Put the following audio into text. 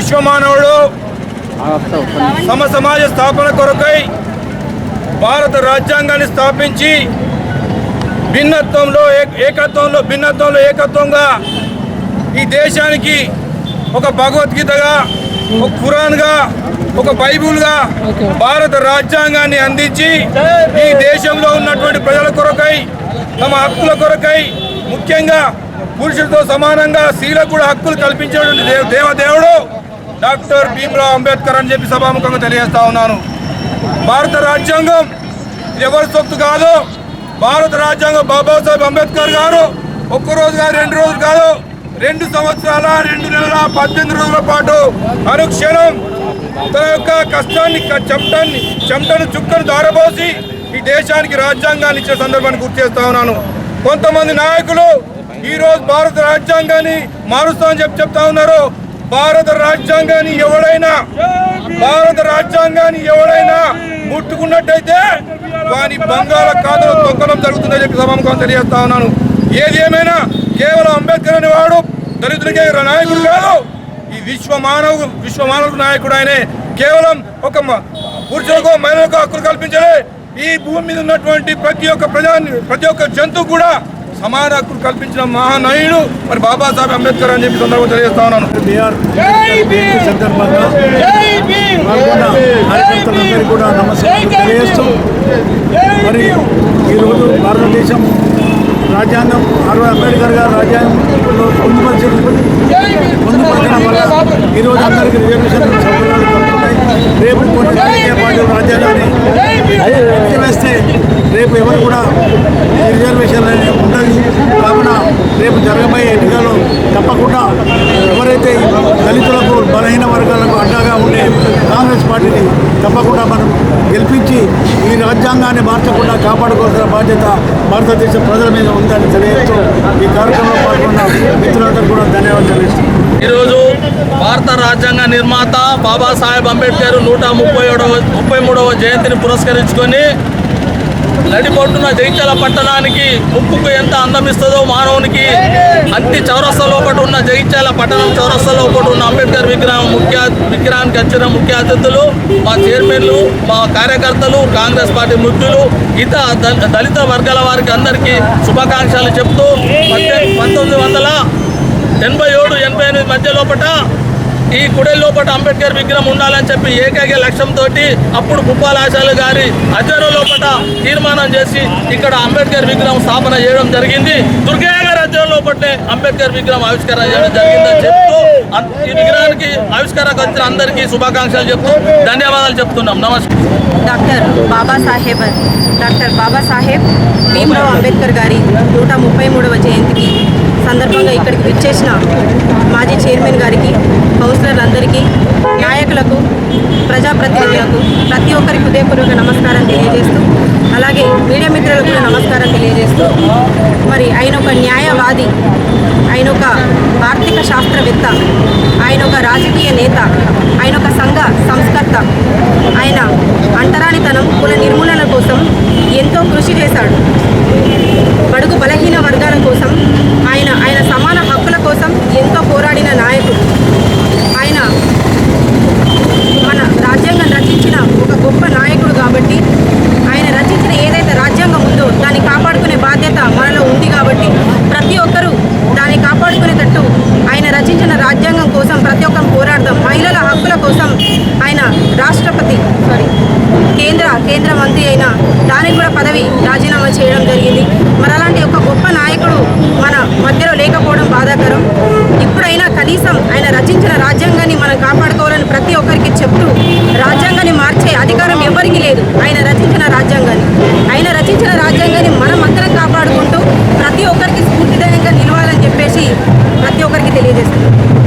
విశ్వమానవుడు. సమ సమాజ స్థాపన కొరకై భారత రాజ్యాంగాన్ని స్థాపించి భిన్నత్వంలో ఏకత్వంలో భిన్నత్వంలో ఏకత్వంగా ఈ దేశానికి ఒక భగవద్గీతగా ఒక ఖురాన్గా ఒక బైబుల్గా భారత రాజ్యాంగాన్ని అందించి ఈ దేశంలో ఉన్నటువంటి ప్రజల కొరకై తమ హక్కుల కొరకై ముఖ్యంగా పురుషులతో సమానంగా స్త్రీలకు కూడా హక్కులు కల్పించేటువంటి దేవ దేవదేవుడు డాక్టర్ భీమ్రావ్ అంబేద్కర్ అని చెప్పి సభాముఖంగా తెలియజేస్తా ఉన్నాను. భారత రాజ్యాంగం ఎవరి సొత్తు కాదు? భారత రాజ్యాంగం బాబాసాహెబ్ అంబేద్కర్ గారు ఒక్కరోజు కాదు రెండు రోజులు కాదు రెండు సంవత్సరాల రెండు నెలల పద్దెనిమిది రోజుల పాటు అనుక్షణం తన యొక్క కష్టాన్ని క- చెమటాన్ని చెమటను చుక్కను దారబోసి ఈ దేశానికి రాజ్యాంగాన్ని ఇచ్చే సందర్భాన్ని గుర్తు చేస్తా ఉన్నాను. కొంతమంది నాయకులు ఈ రోజు భారత రాజ్యాంగాన్ని మారుస్తామని చెప్పి చెప్తా ఉన్నారు. భారత రాజ్యాంగాన్ని ఎవడైనా భారత రాజ్యాంగాన్ని ఎవడైనా ముట్టుకున్నట్టయితే వాని బంగాళ ఖాతాలో తొక్కడం జరుగుతుందని చెప్పి సభాముఖం తెలియజేస్తా ఉన్నాను. ఏది ఏమైనా కేవలం అంబేద్కర్ అనే వాడు దళితులకే నాయకుడు కాదు. ఈ విశ్వ మానవ విశ్వ మానవ నాయకుడు ఆయనే. కేవలం ఒక పురుషులకు మహిళలకు హక్కులు కల్పించలే. ఈ భూమి మీద ఉన్నటువంటి ప్రతి ఒక్క ప్రజాని ప్రతి ఒక్క జంతువు కూడా సమాన హక్కులు కల్పించిన మహానయుడు మరి బాబాసాహెబ్ అంబేద్కర్ అని చెప్పి సందర్భంగా తెలియజేస్తా ఉన్నాను బీఆర్ సందర్భంగా పాల్గొన్న కార్యకర్తలందరికీ కూడా నమస్కారం తెలియజేస్తూ మరి ఈరోజు భారతదేశం రాజ్యాంగం ఆర్వై అంబేద్కర్ గారు రాజ్యాంగంలో పొందుపరిచిన పొందుపరచడం వల్ల ఈరోజు అందరికీ రిజర్వేషన్ సౌకర్యాలు కలుగుతున్నాయి. రేపు కొన్ని రాజకీయ పార్టీలు రాజ్యాంగాన్ని ఎత్తివేస్తే రేపు ఎవరు కూడా ఈ కావున రేపు జరగబోయే ఎన్నికల్లో తప్పకుండా ఎవరైతే దళితులకు బలహీన వర్గాలకు అడ్డాగా ఉండే కాంగ్రెస్ పార్టీని తప్పకుండా మనం గెలిపించి ఈ రాజ్యాంగాన్ని మార్చకుండా కాపాడుకోవాల్సిన బాధ్యత భారతదేశ ప్రజల మీద ఉందని తెలియజేస్తూ ఈ కార్యక్రమంలో పాల్గొన్న మిత్రులందరూ కూడా ధన్యవాదాలు తెలియజేస్తున్నాను. ఈరోజు భారత రాజ్యాంగ నిర్మాత బాబాసాహెబ్ అంబేద్కర్ నూట ముప్పై ఏడవ ముప్పై మూడవ జయంతిని పురస్కరించుకొని నడిబొట్టున జగిత్యాల పట్టణానికి ముక్కుకు ఎంత అందమిస్తుందో మానవునికి అన్ని చౌరస్తలో ఒకటి ఉన్న జగిత్యాల పట్టణం చౌరస్తలో ఒకటి ఉన్న అంబేద్కర్ విగ్రహం ముఖ్య విగ్రహానికి వచ్చిన ముఖ్య అతిథులు మా చైర్మన్లు మా కార్యకర్తలు కాంగ్రెస్ పార్టీ ముఖ్యులు ఇతర దళిత వర్గాల వారికి అందరికీ శుభాకాంక్షలు చెప్తూ పంతొమ్మిది వందల ఎనభై ఏడు ఎనభై ఎనిమిది మధ్య లోపల ఈ కుడే లోపల అంబేద్కర్ విగ్రహం ఉండాలని చెప్పి ఏకైక లక్ష్యంతో అప్పుడు పుప్పాల ఆచార్య గారి అధ్యయన లోపల తీర్మానం చేసి ఇక్కడ అంబేద్కర్ విగ్రహం స్థాపన చేయడం జరిగింది. దుర్గయ్య గారి అధ్యయనం లోపలే అంబేద్కర్ విగ్రహం ఆవిష్కరణ చేయడం జరిగిందని చెప్తూ ఈ విగ్రహానికి ఆవిష్కరణకు వచ్చిన అందరికీ శుభాకాంక్షలు చెప్తూ ధన్యవాదాలు చెప్తున్నాం. నమస్కారం. డాక్టర్ బాబాసాహెబ్ డాక్టర్ బాబాసాహెబ్ భీమరావు అంబేద్కర్ గారి నూట ముప్పై మూడవ జయంతికి సందర్భంగా ఇక్కడికి విచ్చేసిన మాజీ చైర్మన్ గారికి కౌన్సిలర్లందరికీ నాయకులకు ప్రజాప్రతినిధులకు ప్రతి ఒక్కరికి హృదయపూర్వక నమస్కారం తెలియజేస్తూ అలాగే మీడియా మిత్రులకు కూడా నమస్కారం తెలియజేస్తూ మరి ఆయన ఒక న్యాయవాది ఆయన ఒక ఆర్థిక శాస్త్రవేత్త ఆయన ఒక రాజకీయ నేత ఆయన ఒక సంఘ సంస్కర్త ఆయన అంటరానితనం కుల నిర్మూలన కోసం ఎంతో కృషి చేశాడు బడుగు బలహీన వర్గాల కోసం ఆయన ఆయన సమాన హక్కుల కోసం ఎంతో పోరాడిన నాయకుడు ఆయన మన రాజ్యాంగం రచించిన ఒక గొప్ప నాయకుడు కాబట్టి ఆయన రచించిన ఏదైతే రాజ్యాంగం ఉందో దాన్ని కాపాడుకునే బాధ్యత మనలో ఉంది కాబట్టి ప్రతి ఒక్కరూ దాన్ని కాపాడుకునేటట్టు ఆయన రచించిన రాజ్యాంగం కోసం ప్రతి ఒక్కరు పోరాడదాం మహిళల హక్కుల కోసం ఆయన రాష్ట్రపతి సారీ కేంద్ర కేంద్ర మంత్రి అయిన దానికి కూడా పదవి రాజీనామా చేయడం జరిగింది. మరి అలాంటి ఒక గొప్ప నాయకుడు మన మధ్యలో లేకపోవడం బాధాకరం. ఇప్పుడైనా కనీసం ఆయన రచించిన రాజ్యాంగాన్ని మనం కాపాడుకోవాలని ప్రతి ఒక్కరికి చెప్తూ రాజ్యాంగాన్ని మార్చే అధికారం ఎవరికీ లేదు.